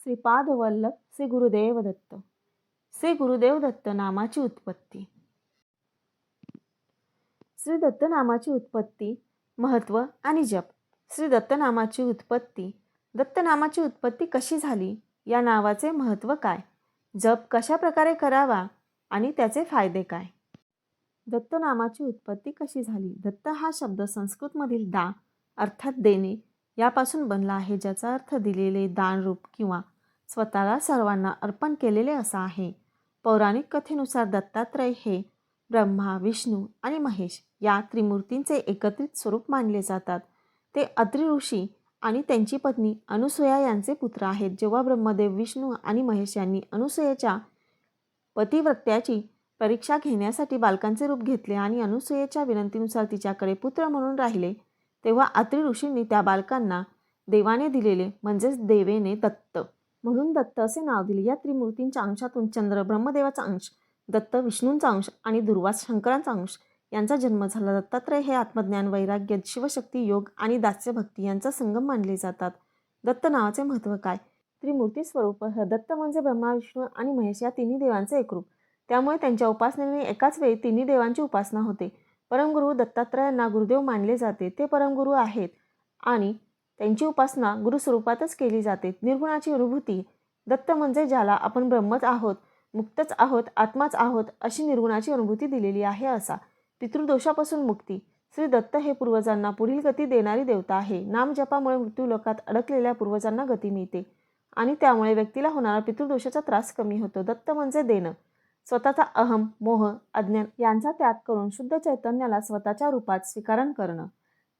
श्रीपाद वल्लभ श्री गुरुदेव दत्त श्री गुरुदेव दत्त नामाची उत्पत्ती. श्री दत्त नामाची उत्पत्ती महत्त्व आणि जप. श्री दत्त नामाची उत्पत्ती दत्त नामाची उत्पत्ती कशी झाली? या नावाचे महत्त्व काय? जप कशा प्रकारे करावा आणि त्याचे फायदे काय? दत्त नामाची उत्पत्ती कशी झाली? दत्त हा शब्द संस्कृतमधील दा अर्थात देणे यापासून बनला आहे ज्याचा अर्थ दिलेले दानरूप किंवा स्वतःला सर्वांना अर्पण केलेले असा आहे. पौराणिक कथेनुसार दत्तात्रय हे ब्रह्मा विष्णू आणि महेश या त्रिमूर्तींचे एकत्रित स्वरूप मानले जातात. ते अत्रि ऋषी आणि त्यांची पत्नी अनुसूया यांचे पुत्र आहेत. जेव्हा ब्रह्मदेव विष्णू आणि महेश यांनी अनुसूयेच्या पतिव्रत्याची परीक्षा घेण्यासाठी बालकांचे रूप घेतले आणि अनुसूयेच्या विनंतीनुसार तिच्याकडे पुत्र म्हणून राहिले तेव्हा अत्रि ऋषींनी त्या बालकांना देवाने दिलेले म्हणजेच देवेने दत्त. म्हणून दत्त असे नाव दिले. या त्रिमूर्तींच्या अंशातून चंद्र ब्रह्मदेवाचा अंश दत्त विष्णूंचा अंश आणि दुर्वास शंकरांचा अंश यांचा जन्म झाला. दत्तात्रय हे आत्मज्ञान वैराग्य शिवशक्ती योग आणि दास्यभक्ती यांचा संगम मानले जातात. दत्त नावाचे महत्त्व काय? त्रिमूर्ती स्वरूप ह दत्त म्हणजे ब्रह्मा विष्णू आणि महेश या तिन्ही देवांचे एकरूप. त्यामुळे त्यांच्या उपासनेने एकाच वेळी तिन्ही देवांची उपासना होते. परमगुरू दत्तात्रयांना गुरुदेव मानले जाते ते परमगुरू आहेत आणि त्यांची उपासना गुरुस्वरूपातच केली जाते. निर्गुणाची अनुभूती दत्त म्हणजे ज्याला आपण ब्रह्मच आहोत मुक्तच आहोत आत्माच आहोत अशी निर्गुणाची अनुभूती दिलेली आहे असा. पितृदोषापासून मुक्ती. श्री दत्त हे पूर्वजांना पुढील गती देणारी देवता आहे. नामजपामुळे मृत्यूलोकात अडकलेल्या पूर्वजांना गती मिळते आणि त्यामुळे व्यक्तीला होणारा पितृदोषाचा त्रास कमी होतो. दत्त म्हणजे देणं. स्वतःचा अहम मोह अज्ञान यांचा त्याग करून शुद्ध चैतन्याला स्वतःच्या रूपात स्वीकारण करणं.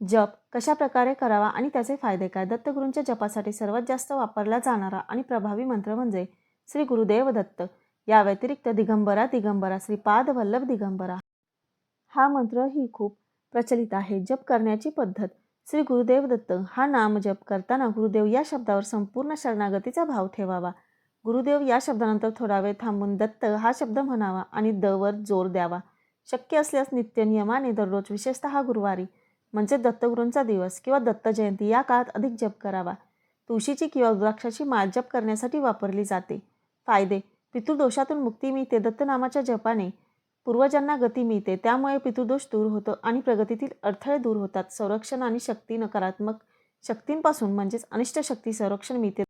जप कशा प्रकारे करावा आणि त्याचे फायदे काय? दत्तगुरूंच्या जपासाठी सर्वात जास्त वापरला जाणारा आणि प्रभावी मंत्र म्हणजे श्री गुरुदेव दत्त. या व्यतिरिक्त दिगंबरा दिगंबरा श्रीपाद वल्लभ दिगंबरा. हा मंत्रही खूप प्रचलित आहे. जप करण्याची पद्धत. श्री गुरुदेव दत्त हा नाम जप करताना गुरुदेव या शब्दावर संपूर्ण शरणागतीचा भाव ठेवावा. गुरुदेव या शब्दानंतर थोडा वेळ थांबून दत्त हा शब्द म्हणावा आणि द वर जोर द्यावा. शक्य असल्यास नित्य नियमाने दररोज विशेषतः गुरुवारी म्हणजे दत्तगुरूंचा दिवस किंवा दत्त जयंती या काळात अधिक जप करावा. तुळशीची किंवा रुद्राक्षाची माळ जप करण्यासाठी वापरली जाते. फायदे पितृदोषातून मुक्ती मिळते दत्त नामाच्या जपाने. पूर्वजांना गती मिळते त्यामुळे पितृदोष दूर होतो आणि प्रगतीतील अडथळे दूर होतात. संरक्षण आणि शक्ती नकारात्मक शक्तींपासून म्हणजेच अनिष्ट शक्ती संरक्षण मिळते.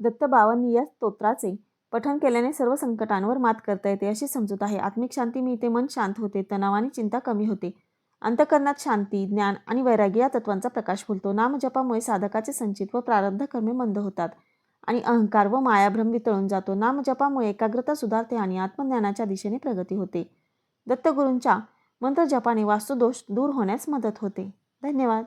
दत्तबावांनी या स्तोत्राचे पठण केल्याने सर्व संकटांवर मात करता येते अशी समजूत आहे. आत्मिक शांती मिळते मन शांत होते तणाव आणि चिंता कमी होते. अंतकरणात शांती ज्ञान आणि वैराग्य या तत्वांचा प्रकाश फुलतो. नामजपामुळे साधकाचे संचित व प्रारब्ध कर्मे मंद होतात आणि अहंकार व मायाभ्रम वितळून जातो. नामजपामुळे एकाग्रता सुधारते आणि आत्मज्ञानाच्या दिशेने प्रगती होते. दत्तगुरूंच्या मंत्रजपाने वास्तुदोष दूर होण्यास मदत होते. धन्यवाद.